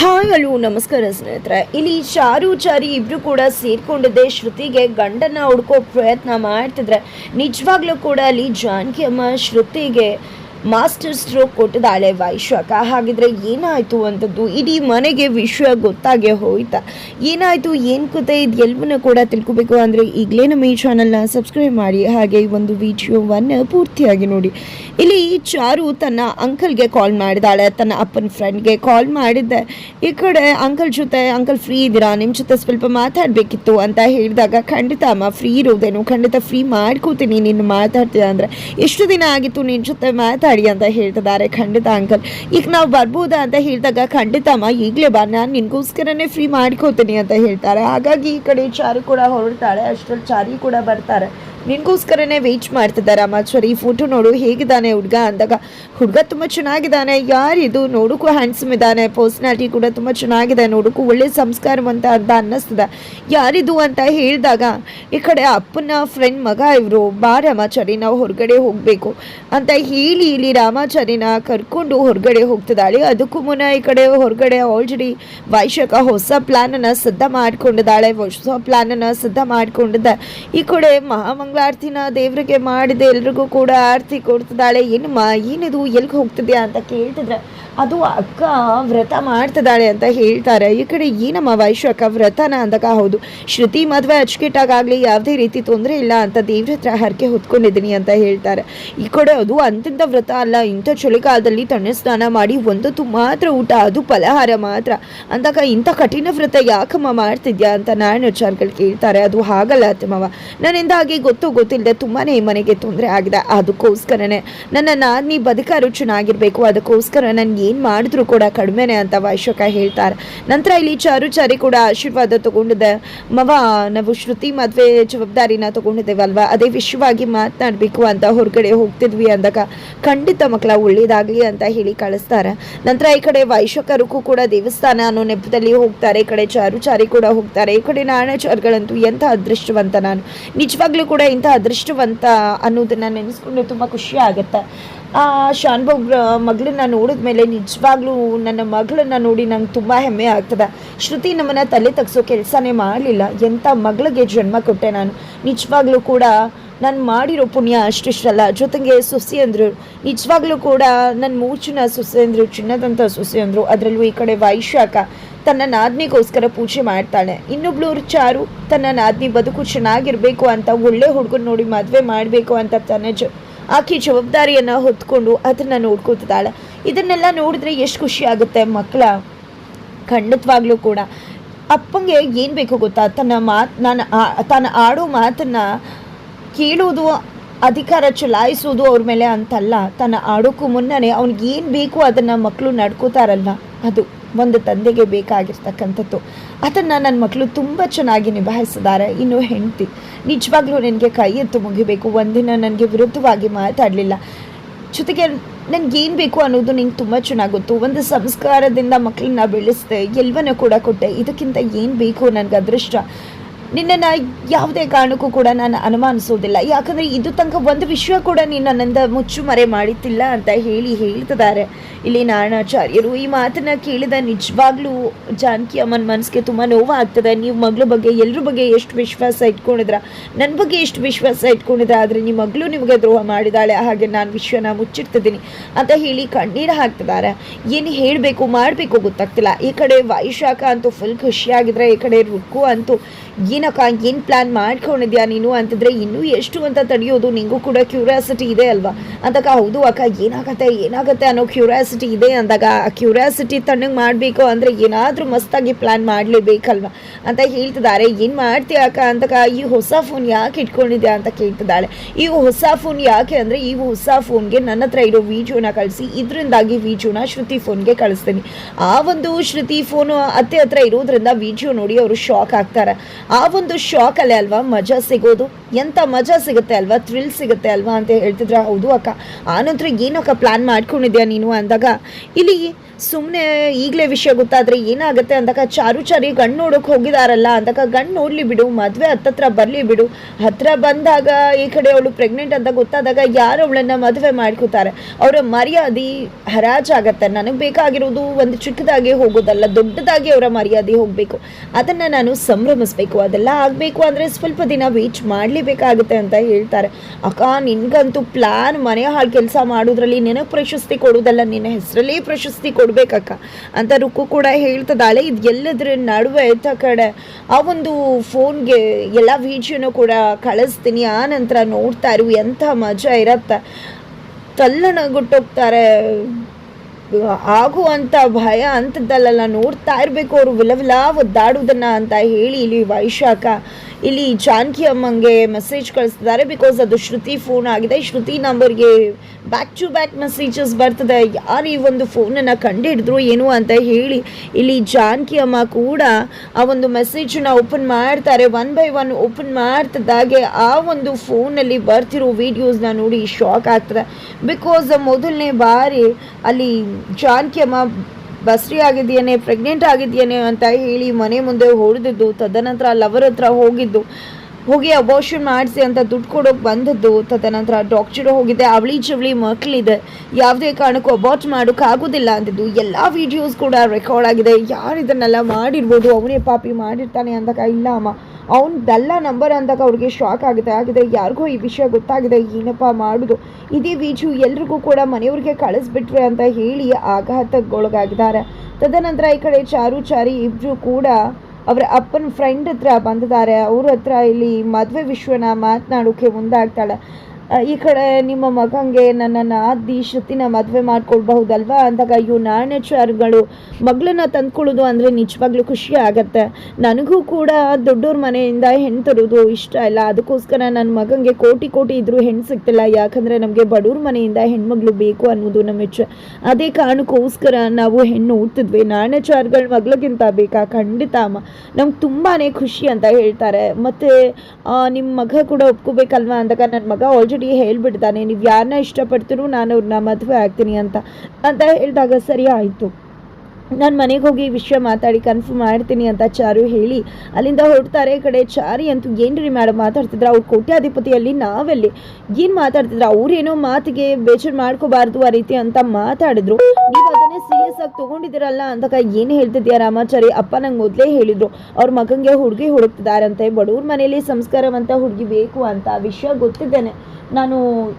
Hi hello ನಮಸ್ಕಾರ ಸ್ನೇಹಿತರೆ. ಇಲ್ಲಿ ಚಾರು ಚಾರಿ ಇಬ್ರು ಕೂಡ ಸೇರ್ಕೊಂಡಿದ್ದೆ. ಶ್ರುತಿಗೆ ಗಂಡನ ಹುಡ್ಕೋ ಪ್ರಯತ್ನ ಮಾಡ್ತಿದ್ರೆ ನಿಜವಾಗ್ಲೂ ಕೂಡ ಅಲ್ಲಿ ಜಾನಕಿ ಅಮ್ಮ ಶ್ರುತಿಗೆ ಮಾಸ್ಟರ್ ಸ್ಟ್ರೋಕ್ ಕೊಟ್ಟಿದ್ದಾಳೆ ವೈಶಾಖ ಹಾಗಿದ್ರೆ ಏನಾಯ್ತು ಅಂತದ್ದು? ಇಡೀ ಮನೆಗೆ ವಿಷಯ ಗೊತ್ತಾಗೆ ಹೋಯ್ತಾ. ಏನಾಯ್ತು? ಏನು ಕತೆ? ಇದು ಎಲ್ಲವನ್ನ ಕೂಡ ತಿಳ್ಕೊಬೇಕು ಅಂದರೆ ಈಗಲೇ ನಮ್ಮ ಈ ಚಾನಲ್ನ ಸಬ್ಸ್ಕ್ರೈಬ್ ಮಾಡಿ. ಹಾಗೆ ಈ ಒಂದು ವಿಡಿಯೋವನ್ನು ಪೂರ್ತಿಯಾಗಿ ನೋಡಿ. ಇಲ್ಲಿ ಚಾರು ತನ್ನ ಅಂಕಲ್ಗೆ ಕಾಲ್ ಮಾಡಿದಾಳೆ ತನ್ನ ಅಪ್ಪನ ಫ್ರೆಂಡ್ಗೆ ಕಾಲ್ ಮಾಡಿದ್ದೆ. ಈ ಕಡೆ ಅಂಕಲ್ ಜೊತೆ, ಅಂಕಲ್ ಫ್ರೀ ಇದ್ದೀರಾ? ನಿಮ್ಮ ಜೊತೆ ಸ್ವಲ್ಪ ಮಾತಾಡಬೇಕಿತ್ತು ಅಂತ ಹೇಳಿದಾಗ, ಖಂಡಿತ ಅಮ್ಮ ಫ್ರೀ ಇರೋದೇನು? ಖಂಡಿತ ಫ್ರೀ ಮಾಡ್ಕೋತೀನಿ. ನೀನು ಮಾತಾಡ್ತೀಯ ಅಂದರೆ ಎಷ್ಟು ದಿನ ಆಗಿತ್ತು ನಿನ್ನ ಜೊತೆ ಮಾತಾಡಿ ಅಂತ ಹೇಳ್ತಿದ್ದಾರೆ ಖಂಡಿತ ಅಂಕಲ್. ಈಗ ನಾವು ಬರ್ಬೋದಾ ಅಂತ ಹೇಳಿದಾಗ ಖಂಡಿತ ಅಮ್ಮ, ಈಗಲೇ ಬಾ, ನಾನು ನಿನಗೋಸ್ಕರನೇ ಫ್ರೀ ಮಾಡ್ಕೋತೀನಿ ಅಂತ ಹೇಳ್ತಾರೆ. ಹಾಗಾಗಿ ಈ ಕಡೆ ಚಾರಿ ಕೂಡ ಹೊರಡ್ತಾಳೆ, ಅಷ್ಟರಲ್ಲಿ ಚಾರಿ ಕೂಡ ಬರ್ತಾರೆ. ನಿನಗೋಸ್ಕರನೇ ವೇಟ್ ಮಾಡ್ತಿದ್ದಾರೆ ರಾಮಾಚಾರಿ ಫೋಟೋ ನೋಡು, ಹೇಗಿದ್ದಾನೆ ಹುಡುಗ ಅಂದಾಗ, ಹುಡುಗ ತುಂಬ ಚೆನ್ನಾಗಿದ್ದಾನೆ ಯಾರಿದು ನೋಡೋಕ್ಕೂ ಹ್ಯಾಂಡ್ಸಮ್ ಇದ್ದಾನೆ ಪರ್ಸ್ನಾಲಿಟಿ ಕೂಡ ತುಂಬ ಚೆನ್ನಾಗಿದೆ, ನೋಡೋಕ್ಕೂ ಒಳ್ಳೆ ಸಂಸ್ಕಾರವಂತ ಅಂತ ಅನ್ನಿಸ್ತದೆ. ಯಾರಿದು ಅಂತ ಹೇಳಿದಾಗ, ಈ ಕಡೆ ಅಪ್ಪನ ಫ್ರೆಂಡ್ ಮಗ ಇವರು, ಬಾ ರಾಮಾಚಾರಿ, ನಾವು ಹೊರಗಡೆ ಹೋಗಬೇಕು. ಅಂತ ಹೇಳಿ, ಇಲ್ಲಿ ರಾಮಾಚಾರಿನ ಕರ್ಕೊಂಡು ಹೊರಗಡೆ ಹೋಗ್ತಿದ್ದಾಳೆ. ಅದಕ್ಕೂ ಮುನ್ನ ಈ ಕಡೆ ಹೊರಗಡೆ ಆಲ್ರೆಡಿ ವೈಶಾಖ ಹೊಸ ಪ್ಲ್ಯಾನನ್ನು ಸಿದ್ಧ ಮಾಡ್ಕೊಂಡಿದ್ದಾಳೆ, ಹೊಸ ಪ್ಲ್ಯಾನನ್ನು ಸಿದ್ಧ ಮಾಡ್ಕೊಂಡಿದ್ದ. ಈ ಕಡೆ ಮಹಾಮಂಗಳಾರತಿನ ದೇವರಿಗೆ ಮಾಡಿದೆ ಎಲ್ರಿಗೂ ಕೂಡ ಆರತಿ ಕೊಡ್ತಿದ್ದಾಳೆ. ಏನಮ್ಮ ಏನಿದು ಎಲ್ಲಿಗೆ ಹೋಗ್ತಿದ್ಯಾ ಅಂತ ಕೇಳ್ತಿದ್ರೆ ಅದು ಅಕ್ಕ ವ್ರತ ಮಾಡ್ತಿದ್ದಾಳೆ ಅಂತ ಹೇಳ್ತಾರೆ. ಈ ಕಡೆ ಏನಮ್ಮ ವೈಶ್ವಕ ವ್ರತನ ಅಂದಾಗ ಹೌದು, ಶ್ರುತಿ, ಮದುವೆ ಅಚ್ಚುಕಟ್ಟಾಗಲಿ ಯಾವುದೇ ರೀತಿ ತೊಂದರೆ ಇಲ್ಲ ಅಂತ ದೇವ್ರ ಹತ್ರ ಹರಕೆ ಹೊತ್ಕೊಂಡಿದ್ದೀನಿ ಅಂತ ಹೇಳ್ತಾರೆ. ಈ ಕಡೆ ಅದು ಅಂತಿಂತ ವ್ರತ ಅಲ್ಲ, ಇಂಥ ಚಳಿಗಾಲದಲ್ಲಿ ತಣ್ಣ ಸ್ನಾನ ಮಾಡಿ ಒಂದೊತ್ತು ಮಾತ್ರ ಊಟ, ಅದು ಫಲಹಾರ ಮಾತ್ರ. ಅಂದಾಗ, ಇಂಥ ಕಠಿಣ ವ್ರತ ಯಾಕಮ್ಮ ಮಾಡ್ತಿದ್ಯಾ? ಅಂತ ನಾನು ವಿಚಾರಗಳು ಕೇಳ್ತಾರೆ. ಅದು ಹಾಗಲ್ಲ ಅತ್ತಮ್ಮವ ನನ್ನಿಂದ ಹಾಗೆ ಗೊತ್ತು ಗೊತ್ತಿಲ್ಲದೆ ತುಂಬಾ ಮನೆಗೆ ತೊಂದರೆ ಆಗಿದೆ. ಅದಕ್ಕೋಸ್ಕರನೇ ನನ್ನ ನೀ ಬದುಕಾರು ಚೆನ್ನಾಗಿರಬೇಕು ಅದಕ್ಕೋಸ್ಕರ ನಾನು ಏನು ಮಾಡಿದ್ರು ಕೂಡ ಕಡಿಮೆನೆ ಅಂತ ವೈಶ್ವಕ ಹೇಳ್ತಾರೆ. ನಂತರ ಇಲ್ಲಿ ಚಾರು ಚಾರಿ ಕೂಡ ಆಶೀರ್ವಾದ ತಗೊಂಡಿದೆ. ಮವ, ನಾವು ಶ್ರುತಿ ಮದುವೆ ಜವಾಬ್ದಾರಿನ ತಗೊಂಡಿದ್ದೇವಲ್ವಾ? ಅದೇ ವಿಷಯವಾಗಿ ಮಾತನಾಡಬೇಕು ಅಂತ ಹೊರಗಡೆ ಹೋಗ್ತಿದ್ವಿ ಅಂದಾಗ ಖಂಡಿತ ಮಕ್ಕಳ ಒಳ್ಳೇದಾಗಲಿ ಅಂತ ಹೇಳಿ ಕಳಿಸ್ತಾರೆ. ನಂತರ ಈ ಕಡೆ ವೈಶ್ವಕರಿಗೂ ಕೂಡ ದೇವಸ್ಥಾನ ಅನ್ನೋ ನೆಪದಲ್ಲಿ ಹೋಗ್ತಾರೆ. ಈ ಕಡೆ ಚಾರು ಚಾರಿ ಕೂಡ ಹೋಗ್ತಾರೆ. ಈ ಕಡೆ ನಾಣಚಾರ್ಗಳಂತೂ ಎಂಥ ಅದೃಷ್ಟವಂತ ನಾನು. ನಿಜವಾಗ್ಲೂ ಕೂಡ ಇಂಥ ಅದೃಷ್ಟವಂತ ಅನ್ನೋದನ್ನ ನೆನೆಸ್ಕೊಂಡು ತುಂಬ ಖುಷಿ ಆಗುತ್ತೆ. ಆ ಶಾನ್ಭೋಗ್ ಮಗಳನ್ನ ನೋಡಿದ ಮೇಲೆ ನಿಜವಾಗ್ಲೂ ನನ್ನ ಮಗಳನ್ನ ನೋಡಿ ನಂಗೆ ತುಂಬ ಹೆಮ್ಮೆ ಆಗ್ತದೆ. ಶ್ರುತಿ ನಮ್ಮನ್ನ ತಲೆ ತಗ್ಸೋ ಕೆಲಸನೇ ಮಾಡಲಿಲ್ಲ. ಎಂಥ ಮಗಳಿಗೆ ಜನ್ಮ ಕೊಟ್ಟೆ ನಾನು. ನಿಜವಾಗ್ಲೂ ಕೂಡ ನಾನು ಮಾಡಿರೋ ಪುಣ್ಯ ಅಷ್ಟಿಷ್ಟಲ್ಲ. ಜೊತೆಗೆ ಸೊಸೆ ಅಂದರು. ನಿಜವಾಗ್ಲೂ ಕೂಡ ನನ್ನ ಮೂಚಿನ ಸೊಸೆ ಅಂದರು ಚಿನ್ನದಂಥ ಸೊಸೆ ಅಂದರು. ಅದರಲ್ಲೂ ಈ ಕಡೆ ವೈಶಾಖ ತನ್ನ ನಾದ್ನಿಗೋಸ್ಕರ ಪೂಜೆ ಮಾಡ್ತಾಳೆ. ಇನ್ನೊಬ್ಳು ಚಾರು ತನ್ನ ನಾದ್ನಿ ಬದುಕು ಚೆನ್ನಾಗಿರಬೇಕು ಅಂತ ಒಳ್ಳೆ ಹುಡುಗನ ನೋಡಿ ಮದುವೆ ಮಾಡಬೇಕು ಅಂತ ತನ್ನ ಆಕೆ ಜವಾಬ್ದಾರಿಯನ್ನು ಹೊತ್ಕೊಂಡು ಅದನ್ನು ನೋಡ್ಕೊತಿದ್ದಾಳೆ. ಇದನ್ನೆಲ್ಲ ನೋಡಿದ್ರೆ ಎಷ್ಟು ಖುಷಿ ಆಗುತ್ತೆ ಮಕ್ಕಳ. ಖಂಡಿತವಾಗ್ಲೂ ಕೂಡ. ಅಪ್ಪಂಗೆ ಏನು ಬೇಕು ಗೊತ್ತಾ? ತನ್ನ ಮಾತು, ನಾನು ತಾನು ಆಡೋ ಮಾತನ್ನು ಕೇಳೋದು ಅಧಿಕಾರ ಚಲಾಯಿಸೋದು ಅವ್ರ ಮೇಲೆ ಅಂತಲ್ಲ. ತನ್ನ ಆಡೋಕ್ಕೂ ಮುನ್ನನೇ ಅವ್ನಿಗೆ ಏನು ಬೇಕು ಅದನ್ನು ಮಕ್ಕಳು ನಡ್ಕೋತಾರಲ್ಲ, ಅದು ಒಂದು ತಂದೆಗೆ ಬೇಕಾಗಿರ್ತಕ್ಕಂಥದ್ದು. ಅದನ್ನು ನನ್ನ ಮಕ್ಕಳು ತುಂಬ ಚೆನ್ನಾಗಿ ನಿಭಾಯಿಸಿದ್ದಾರೆ. ಇನ್ನು ಹೆಂಡತಿ, ನಿಜವಾಗ್ಲೂ ನನಗೆ ಕೈ ಎತ್ತು ಮುಗಿಬೇಕು. ಒಂದಿನ ನನಗೆ ವಿರುದ್ಧವಾಗಿ ಮಾತಾಡಲಿಲ್ಲ. ಜೊತೆಗೆ ನನಗೇನು ಬೇಕು ಅನ್ನೋದು ನಿಂಗೆ ತುಂಬ ಚೆನ್ನಾಗಿ ಗೊತ್ತು. ಒಂದು ಸಂಸ್ಕಾರದಿಂದ ಮಕ್ಕಳನ್ನ ಬೆಳೆಸಿದೆ ಎಲ್ಲವನ್ನೂ ಕೂಡ ಕೊಟ್ಟೆ. ಇದಕ್ಕಿಂತ ಏನು ಬೇಕು ನನಗೆ ಅದೃಷ್ಟ? ನಿನ್ನನ್ನು ಯಾವುದೇ ಕಾರಣಕ್ಕೂ ಕೂಡ ನಾನು ಅನುಮಾನಿಸೋದಿಲ್ಲ ಯಾಕಂದರೆ ಇದು ತನಕ ಒಂದು ವಿಷಯ ಕೂಡ ನೀನು ಮುಚ್ಚು ಮರೆ ಮಾಡಿತಿಲ್ಲ ಅಂತ ಹೇಳಿ ಹೇಳ್ತಿದ್ದಾರೆ ಇಲ್ಲಿ ನಾರಾಯಣಾಚಾರ್ಯರು. ಈ ಮಾತನ್ನು ಕೇಳಿದ ನಿಜವಾಗ್ಲೂ ಜಾನಕಿ ಅಮ್ಮನ ಮನಸ್ಸಿಗೆ ತುಂಬ ನೋವಾಗ್ತದೆ. ನೀವು ಮಗಳ ಬಗ್ಗೆ ಎಲ್ಲರ ಬಗ್ಗೆ ಎಷ್ಟು ವಿಶ್ವಾಸ ಇಟ್ಕೊಂಡಿದ್ರ? ನನ್ನ ಬಗ್ಗೆ ಎಷ್ಟು ವಿಶ್ವಾಸ ಇಟ್ಕೊಂಡಿದ್ರ? ಆದರೆ ನಿಮ್ಮ ಮಗಳು ನಿಮಗೆ ದ್ರೋಹ ಮಾಡಿದಾಳೆ. ಹಾಗೆ ನಾನು ವಿಶ್ವನ ಮುಚ್ಚಿಡ್ತಿದ್ದೀನಿ ಅಂತ ಹೇಳಿ ಕಣ್ಣೀರು ಹಾಕ್ತಿದ್ದಾರೆ. ಏನು ಹೇಳಬೇಕು, ಮಾಡಬೇಕು ಗೊತ್ತಾಗ್ತಿಲ್ಲ. ಈ ಕಡೆ ವೈಶಾಖ ಅಂತೂ ಫುಲ್ ಖುಷಿಯಾಗಿದ್ರೆ, ಈ ಕಡೆ ರುಕ್ಕು ಅಂತೂ ಏನಕ್ಕ ಏನು ಪ್ಲ್ಯಾನ್ ಮಾಡ್ಕೊಂಡಿದ್ಯಾ ನೀನು? ಅಂತಂದರೆ ಇನ್ನೂ ಎಷ್ಟು ಅಂತ ತಡೆಯೋದು, ನಿಂಗೂ ಕೂಡ ಕ್ಯೂರಿಯಾಸಿಟಿ ಇದೆ ಅಲ್ವಾ? ಅಂತಕ್ಕ ಹೌದು ಅಕ್ಕ, ಏನಾಗತ್ತೆ ಏನಾಗತ್ತೆ ಅನ್ನೋ ಕ್ಯೂರಿಯಾಸಿಟಿ ಇದೆ ಅಂದಾಗ, ಆ ಕ್ಯೂರಿಯಾಸಿಟಿ ತಣ್ಣಗೆ ಮಾಡಬೇಕು ಅಂದರೆ ಏನಾದರೂ ಮಸ್ತಾಗಿ ಪ್ಲ್ಯಾನ್ ಮಾಡಲೇಬೇಕಲ್ವ? ಅಂತ ಹೇಳ್ತಿದ್ದಾರೆ. ಏನು ಮಾಡ್ತೀಯ ಅಕ್ಕ? ಅಂತಕ ಈ ಹೊಸ ಫೋನ್ ಯಾಕೆ ಇಟ್ಕೊಂಡಿದ್ಯಾ ಅಂತ ಕೇಳ್ತಿದ್ದಾಳೆ. ಈ ಹೊಸ ಫೋನ್ ಯಾಕೆ ಅಂದರೆ, ಈ ಹೊಸ ಫೋನ್ಗೆ ನನ್ನ ಹತ್ರ ಇರೋ ವಿಡಿಯೋನ ಕಳಿಸಿ, ಇದರಿಂದಾಗಿ ವಿಡಿಯೋನ ಶ್ರುತಿ ಫೋನ್ಗೆ ಕಳಿಸ್ತೀನಿ. ಆ ಒಂದು ಶ್ರುತಿ ಫೋನು ಅತ್ತೆ ಹತ್ರ ಇರೋದ್ರಿಂದ ವಿಡಿಯೋ ನೋಡಿ ಅವರು ಶಾಕ್ ಆಗ್ತಾರೆ. ಆ ಒಂದು ಶಾಕಲ್ಲೇ ಅಲ್ವಾ? ಮಜಾ ಸಿಗೋದು. ಎಂಥ ಮಜಾ ಸಿಗುತ್ತೆ ಅಲ್ವಾ? ಥ್ರಿಲ್ ಸಿಗುತ್ತೆ ಅಲ್ವಾ ಅಂತ ಹೇಳ್ತಿದ್ರೆ? ಹೌದು ಅಕ್ಕ. ಆನಂತರ ಏನಕ್ಕ ಪ್ಲ್ಯಾನ್ ಮಾಡ್ಕೊಂಡಿದ್ಯಾ ನೀನು ಅಂದಾಗ, ಇಲ್ಲಿ ಸುಮ್ಮನೆ ಈಗಲೇ ವಿಷಯ ಗೊತ್ತಾದರೆ ಏನಾಗುತ್ತೆ ಅಂದಾಗ ಚಾರು ಚಾರಿ ಗಣ್ಣು ನೋಡೋಕೆ ಹೋಗಿದಾರಲ್ಲ ಅಂದಾಗ ಗಣ್ಣು ನೋಡಲಿ ಬಿಡು, ಮದುವೆ ಹತ್ತತ್ರ ಬರಲಿ ಬಿಡು. ಹತ್ರ ಬಂದಾಗ ಈ ಕಡೆ ಅವಳು ಪ್ರೆಗ್ನೆಂಟ್ ಅಂತ ಗೊತ್ತಾದಾಗ ಯಾರು ಅವಳನ್ನು ಮದುವೆ ಮಾಡ್ಕೋತಾರೆ. ಅವರ ಮರ್ಯಾದೆ ಹರಾಜಾಗತ್ತೆ ನನಗೆ ಬೇಕಾಗಿರೋದು ಒಂದು ಚಿಕ್ಕದಾಗಿ ಹೋಗೋದಲ್ಲ, ದೊಡ್ಡದಾಗಿ ಅವರ ಮರ್ಯಾದೆ ಹೋಗಬೇಕು. ಅದನ್ನು ನಾನು ಸಂಭ್ರಮಿಸ್ಬೇಕು. ಅದೆಲ್ಲ ಆಗಬೇಕು ಅಂದರೆ ಸ್ವಲ್ಪ ದಿನ ವೇಟ್ ಮಾಡಲೇಬೇಕಾಗುತ್ತೆ ಅಂತ ಹೇಳ್ತಾರೆ. ಅಕ್ಕ, ನಿನ್ಗಂತೂ ಪ್ಲ್ಯಾನ್ ಮನೆ ಹಾಳು ಕೆಲಸ ಮಾಡೋದ್ರಲ್ಲಿ ನಿನಗೆ ಪ್ರಶಸ್ತಿ ಕೊಡೋದಲ್ಲ, ನಿನ್ನ ಹೆಸರಲ್ಲಿ ಪ್ರಶಸ್ತಿ ಕೊಡಬೇಕಕ್ಕ ಅಂತ ರುಕ್ಕು ಕೂಡ ಹೇಳ್ತದಾಳೆ ಇದು ಎಲ್ಲದ್ರ ನಡುವೆ ಎತ್ತ ಕಡೆ ಆ ಒಂದು ಫೋನ್ಗೆ ಎಲ್ಲ ವಿಡಿಯೋನು ಕೂಡ ಕಳಿಸ್ತೀನಿ. ಆ ನಂತರ ನೋಡ್ತಾ ಇರು, ಎಂಥ ಮಜಾ ಇರತ್ತೆ. ತಲ್ಲಣಗುಟ್ಟೋಗ್ತಾರೆ. ಆಗುವಂಥ ಭಯ ಅಂಥದ್ದಲ್ಲ ನೋಡ್ತಾ ಇರಬೇಕು ಅವರು. ವಿಲವಿಲ ಒದ್ದಾಡುವುದನ್ನು ಅಂತ ಹೇಳಿ ಇಲ್ಲಿ ವೈಶಾಖ ಇಲ್ಲಿ ಜಾನಕಿ ಅಮ್ಮಂಗೆ ಮೆಸೇಜ್ ಕಳಿಸ್ತಿದ್ದಾರೆ ಬಿಕಾಸ್ ಅದು ಶ್ರುತಿ ಫೋನ್ ಆಗಿದೆ. ಶ್ರುತಿ ನಂಬರ್ಗೆ ಬ್ಯಾಕ್ ಟು ಬ್ಯಾಕ್ ಮೆಸೇಜಸ್ ಬರ್ತದೆ. ಯಾರು ಈ ಒಂದು ಫೋನನ್ನು ಕಂಡುಹಿಡಿದ್ರು ಏನು ಅಂತ ಹೇಳಿ ಇಲ್ಲಿ ಜಾನಕಿ ಅಮ್ಮ ಕೂಡ ಆ ಒಂದು ಮೆಸೇಜನ್ನು ಓಪನ್ ಮಾಡ್ತಾರೆ. ಒನ್ ಬೈ ಒನ್ ಓಪನ್ ಮಾಡ್ತಿದ್ದಾಗೆ ಆ ಒಂದು ಫೋನಲ್ಲಿ ಬರ್ತಿರೋ ವೀಡಿಯೋಸ್ನ ನೋಡಿ ಶಾಕ್ ಆಗ್ತದೆ. ಬಿಕಾಸ್ ಮೊದಲನೇ ಬಾರಿ ಅಲ್ಲಿ ಜಾನಕಿ ಅಮ್ಮ ಬಸ್ರಿ ಆಗಿದೆಯೇನೆ ಪ್ರೆಗ್ನೆಂಟ್ ಆಗಿದೆಯೇನೆ ಅಂತ ಹೇಳಿ ಮನೆ ಮುಂದೆ ಹೊಡೆದಿದ್ದು. ತದನಂತರ ಲವರ್ ಹತ್ರ ಹೋಗಿದ್ದು. ಹೋಗಿ ಅಬಾರ್ಷನ್ ಮಾಡಿಸಿ ಅಂತ ದುಡ್ಡು ಕೊಡೋಕೆ ಬಂದದ್ದು. ತದನಂತರ ಡಾಕ್ಟರು ಹೋಗಿದೆ. ಅವಳಿ ಜವಳಿ ಮಕ್ಕಳಿದೆ ಯಾವುದೇ ಕಾರಣಕ್ಕೂ ಅಬಾಟ್ ಮಾಡೋಕ್ಕಾಗೋದಿಲ್ಲ ಅಂದಿದ್ದು. ಎಲ್ಲ ವಿಡಿಯೋಸ್ ಕೂಡ ರೆಕಾರ್ಡ್ ಆಗಿದೆ. ಯಾರು ಇದನ್ನೆಲ್ಲ ಮಾಡಿರ್ಬೋದು? ಅವನೇ ಪಾಪಿ ಮಾಡಿರ್ತಾನೆ ಅಂದಾಗ ಇಲ್ಲ ಅಮ್ಮ. ಅವನದೆಲ್ಲ ನಂಬರ್ ಅಂದಾಗ ಅವ್ರಿಗೆ ಶಾಕ್ ಆಗಿದೆ ಆಗಿದೆ ಯಾರಿಗೂ ಈ ವಿಷಯ ಗೊತ್ತಾಗಿದೆ. ಏನಪ್ಪ ಮಾಡೋದು? ಇದೇ ವಿಡಿಯೋ ಎಲ್ರಿಗೂ ಕೂಡ ಮನೆಯವ್ರಿಗೆ ಕಳಿಸ್ಬಿಟ್ರೆ ಅಂತ ಹೇಳಿ ಆಘಾತಕ್ಕೊಳಗಾಗಿದ್ದಾರೆ. ತದನಂತರ ಈ ಕಡೆ ಚಾರು ಚಾರಿ ಇಬ್ಬರು ಕೂಡ ಅವರ ಅಪ್ಪನ ಫ್ರೆಂಡ್ ಹತ್ರ ಬಂದಿದ್ದಾರೆ. ಅವ್ರ ಹತ್ರ ಇಲ್ಲಿ ಮದುವೆ ವಿಶ್ವನ ಮಾತನಾಡೋಕ್ಕೆ ಮುಂದಾಗ್ತಾಳೆ. ಈ ಕಡೆ ನಿಮ್ಮ ಮಗಂಗೆ ನನ್ನನ್ನು ಆದಿ ಶ್ರುತಿನ ಮದುವೆ ಮಾಡ್ಕೊಳ್ಬಹುದಲ್ವಾ? ಅಂದಾಗ ಇವು ನಾಣ್ಯಚಾರಗಳು ಮಗಳನ್ನ ತಂದ್ಕೊಳ್ಳೋದು ಅಂದರೆ ನಿಜವಾಗ್ಲೂ ಖುಷಿ ಆಗತ್ತೆ. ನನಗೂ ಕೂಡ ದೊಡ್ಡವ್ರ ಮನೆಯಿಂದ ಹೆಣ್ಣು ತರೋದು ಇಷ್ಟ ಇಲ್ಲ. ಅದಕ್ಕೋಸ್ಕರ ನನ್ನ ಮಗಂಗೆ ಕೋಟಿ ಕೋಟಿ ಇದ್ರೂ ಹೆಣ್ಣು ಸಿಗ್ತಿಲ್ಲ. ಯಾಕಂದರೆ ನಮಗೆ ಬಡವ್ರ ಮನೆಯಿಂದ ಹೆಣ್ಮಗಳು ಬೇಕು ಅನ್ನೋದು ನಮ್ಮ ಇಚ್ಛೆ ಅದೇ ಕಾರಣಕ್ಕೋಸ್ಕರ ನಾವು ಹೆಣ್ಣು ಹುಟ್ಟಿದ್ವಿ. ನಾಣ್ಯಚಾರ್ಗಳ ಮಗಳಿಗಿಂತ ಬೇಕಾ? ಖಂಡಿತ ಅಮ್ಮ. ನಮ್ಗೆ ತುಂಬಾ ಖುಷಿ ಅಂತ ಹೇಳ್ತಾರೆ. ಮತ್ತು ನಿಮ್ಮ ಮಗ ಕೂಡ ಒಪ್ಕೋಬೇಕಲ್ವಾ? ಅಂದಾಗ ನನ್ನ ಮಗ ಆಲ್ರೆಡಿ ಹೇಳ್ಬಿಡ್ತಾನೆ, ನೀವು ಯಾರನ್ನ ಇಷ್ಟಪಡ್ತೀರೋ ನಾನು ಅವ್ರನ್ನ ಮದುವೆ ಆಗ್ತೀನಿ ಅಂತ. ಅಂತ ಹೇಳಿದಾಗ ಸರಿ ಆಯಿತು. ನಾನು ಮನೆಗೆ ಹೋಗಿ ವಿಷಯ ಮಾತಾಡಿ ಕನ್ಫರ್ಮ್ ಮಾಡ್ತೀನಿ ಅಂತ ಚಾರು ಹೇಳಿ, ಅಲ್ಲಿಂದ ಹೊರಡ್ತಾರೆ. ಕಡೆ ಚಾರಿ ಅಂತೂ ಏನ್ರಿ ಮೇಡಮ್ ಮಾತಾಡ್ತಿದ್ರೆ? ಅವ್ರು ಕೋಟ್ಯಾಧಿಪತಿಯಲ್ಲಿ ನಾವೆಲ್ಲಿ? ಏನು ಮಾತಾಡ್ತಿದ್ರು? ಅವ್ರೇನೋ ಮಾತಿಗೆ ಬೇಜಾರು ಮಾಡ್ಕೋಬಾರ್ದು ಆ ರೀತಿ ಅಂತ ಮಾತಾಡಿದ್ರು. ನೀವು ಅದನ್ನೇ ಸೀರಿಯಸ್ ಆಗಿ ತೊಗೊಂಡಿದ್ದೀರಲ್ಲ ಅಂತಕ ಏನು ಹೇಳ್ತಿದ್ಯಾ ರಾಮಾಚಾರಿ? ಅಪ್ಪ ನಂಗೆ ಮೊದಲೇ ಹೇಳಿದರು, ಅವ್ರ ಮಗಂಗೆ ಹುಡುಗಿ ಹುಡುಕ್ತಿದಾರಂತೆ ಬಡವ್ರ ಮನೇಲಿ ಸಂಸ್ಕಾರವಂತ ಹುಡುಗಿ ಬೇಕು ಅಂತ ವಿಷಯ ಗೊತ್ತಿದ್ದೇನೆ. ನಾನು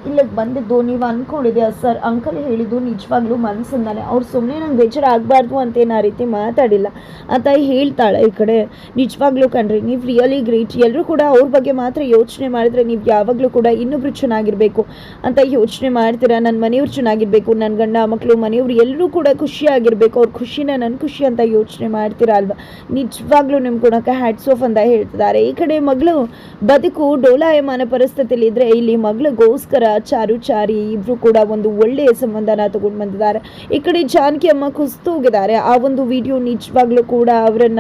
ಇಲ್ಲಿಗೆ ಬಂದಿದ್ದು, ನೀವು ಅಂದ್ಕೊಂಡಿದ್ದೆ ಸರ್ ಅಂಕಲ್ ಹೇಳಿದ್ದು ನಿಜವಾಗ್ಲೂ ಮನಸ್ಸಿಂದಾನೆ. ಅವ್ರು ಸುಮ್ಮನೆ ನಂಗೆ ಬೇಜಾರು ಆಗಬಾರ್ದು ಅಂತೇನು ಆ ರೀತಿ ಮಾತಾಡಿಲ್ಲ. ಅಂತ ಹೇಳ್ತಾಳೆ ಈ ಕಡೆ, ನಿಜವಾಗ್ಲೂ ಕಣ್ರಿ, ನೀವು ರಿಯಲಿ ಗ್ರೇಟ್ ಎಲ್ಲರೂ ಕೂಡ ಅವ್ರ ಬಗ್ಗೆ ಮಾತ್ರ ಯೋಚನೆ ಮಾಡಿದ್ರೆ ನೀವು ಯಾವಾಗಲೂ ಕೂಡ ಇನ್ನೊಬ್ರು ಚೆನ್ನಾಗಿರಬೇಕು ಅಂತ ಯೋಚನೆ ಮಾಡ್ತೀರಾ? ನನ್ನ ಮನೆಯವ್ರು ಚೆನ್ನಾಗಿರಬೇಕು ನನ್ನ ಗಂಡ ಮಕ್ಕಳು ಮನೆಯವ್ರು ಎಲ್ಲರೂ ಕೂಡ ಖುಷಿಯಾಗಿರಬೇಕು ಅವ್ರ ಖುಷಿನ ನನ್ನ ಖುಷಿ ಅಂತ ಯೋಚನೆ ಮಾಡ್ತೀರಾ ಅಲ್ವಾ? ನಿಜವಾಗ್ಲೂ ನಿಮ್ಮ ಗುಣಕ್ಕೆ ಹ್ಯಾಟ್ಸ್ ಆಫ್ ಅಂತ ಹೇಳ್ತಿದ್ದಾರೆ. ಈ ಕಡೆ ಮಗಳು ಬದುಕು ಡೋಲಾಯಮಾನ ಪರಿಸ್ಥಿತಿಯಲ್ಲಿ ಇದ್ರೆ ಇಲ್ಲಿ ಮಗಳಿಗೋಸ್ಕರ ಚಾರು ಚಾರಿ ಇಬ್ರು ಕೂಡ ಒಂದು ಒಳ್ಳೆಯ ಸಂಬಂಧನ ತಗೊಂಡು ಬಂದಿದ್ದಾರೆ. ಈ ಕಡೆ ಜಾನಕಿ ಅಮ್ಮ ಕುಸ್ತು ಹೋಗಿದ್ದಾರೆ ಆ ಒಂದು ವಿಡಿಯೋ ನಿಜವಾಗ್ಲೂ ಕೂಡ ಅವರನ್ನ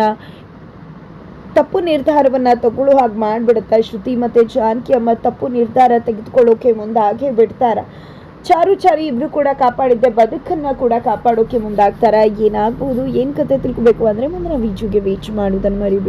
ತಪ್ಪು ನಿರ್ಧಾರವನ್ನ ತಗೊಳ್ಳೋ ಹಾಗೆ ಮಾಡಿಬಿಡುತ್ತೆ. ಶ್ರುತಿ ಮತ್ತೆ ಜಾನಕಿ ಅಮ್ಮ ತಪ್ಪು ನಿರ್ಧಾರ ತೆಗೆದುಕೊಳ್ಳೋಕೆ ಮುಂದಾಗೆ ಬಿಡ್ತಾರೆ. ಚಾರು ಚಾರಿ ಇಬ್ರು ಕೂಡ ಕಾಪಾಡಿದ್ದೆ. ಬದುಕನ್ನು ಕೂಡ ಕಾಪಾಡೋಕೆ ಮುಂದಾಗ್ತಾರೆ. ಏನಾಗ್ಬೋದು? ಏನು ಕತೆ ತಿಳ್ಕೊಬೇಕು ಅಂದರೆ ಮುಂದಿನ ವಿಡಿಯೋಗೆ ವೇಚ್ ಮಾಡೋದನ್ನು ಮರಿಬೇಡಿ.